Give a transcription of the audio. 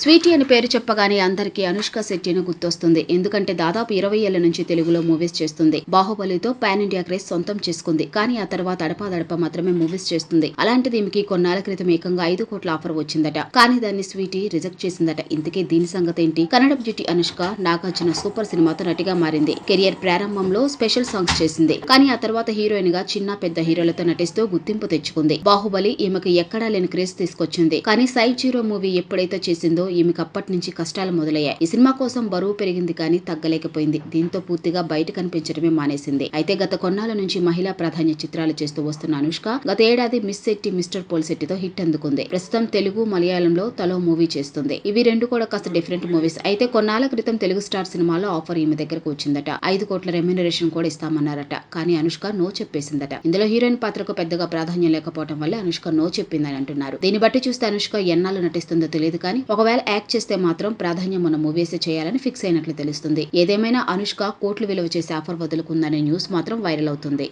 Sweety అని పేరు చెప్పగానే అందరికీ అనుష్క శెట్టిని గుర్తొస్తుంది. ఎందుకంటే దాదాపు ఇరవై ఏళ్ళ నుంచి తెలుగులో మూవీస్ చేస్తుంది. బాహుబలితో పాన్ ఇండియా క్రేజ్ సొంతం చేసుకుంది. కానీ ఆ తర్వాత అడపాదడప మాత్రమే మూవీస్ చేస్తుంది. అలాంటిది ఈమెకి కొన్నాళ్ళ క్రితం ఏకంగా ఐదు కోట్ల ఆఫర్ వచ్చిందట. కానీ దాన్ని స్వీటీ రిజెక్ట్ చేసిందట. ఇంతకీ దీని సంగతి ఏంటి? కన్నడ బ్యూటీ అనుష్క నాగార్జున సూపర్ సినిమాతో నటిగా మారింది. కెరియర్ ప్రారంభంలో స్పెషల్ సాంగ్స్ చేసింది. కానీ ఆ తర్వాత హీరోయిన్గా చిన్న పెద్ద హీరోలతో నటిస్తూ గుర్తింపు తెచ్చుకుంది. బాహుబలి ఈమెకు ఎక్కడా లేని క్రేజ్ తీసుకొచ్చింది. కానీ సై జీరో మూవీ ఎప్పుడైతే చేసిందో ఈమెకు అప్పటి నుంచి కష్టాలు మొదలయ్యాయి. ఈ సినిమా కోసం బరువు పెరిగింది కానీ తగ్గలేకపోయింది. దీంతో పూర్తిగా బయట కనిపించడమే మానేసింది. అయితే గత కొన్నాళ్ళ నుంచి మహిళా ప్రాధాన్య చిత్రాలు చేస్తూ వస్తున్న అనుష్క గత ఏడాది మిస్ శెట్టి మిస్టర్ పోల్ శెట్టితో హిట్ అందుకుంది. ప్రస్తుతం తెలుగు మలయాళంలో తలో మూవీ చేస్తుంది. ఇవి రెండు కూడా కాస్త డిఫరెంట్ మూవీస్. అయితే కొన్నాళ్ళ క్రితం తెలుగు స్టార్ సినిమాలో ఆఫర్ ఈమె దగ్గరకు వచ్చిందట. ఐదు కోట్ల రెమ్యునరేషన్ కూడా ఇస్తామన్నారట. కానీ అనుష్క నో చెప్పేసిందట. ఇందులో హీరోయిన్ పాత్రకు పెద్దగా ప్రాధాన్యం లేకపోవడం వల్ల అనుష్క నో చెప్పిందని అంటున్నారు. దీన్ని బట్టి చూస్తే అనుష్క ఎన్నాళ్ళు నటిస్తుందో తెలియదు కానీ ఒకవేళ ఒకవేళ యాక్ట్ చేస్తే మాత్రం ప్రాధాన్యం మన మూవీస్ చేయాలని ఫిక్స్ అయినట్లు తెలుస్తుంది. ఏదేమైనా అనుష్క కోట్లు విలువ చేసే ఆఫర్ వదులుకుందనే న్యూస్ మాత్రం వైరల్ అవుతుంది.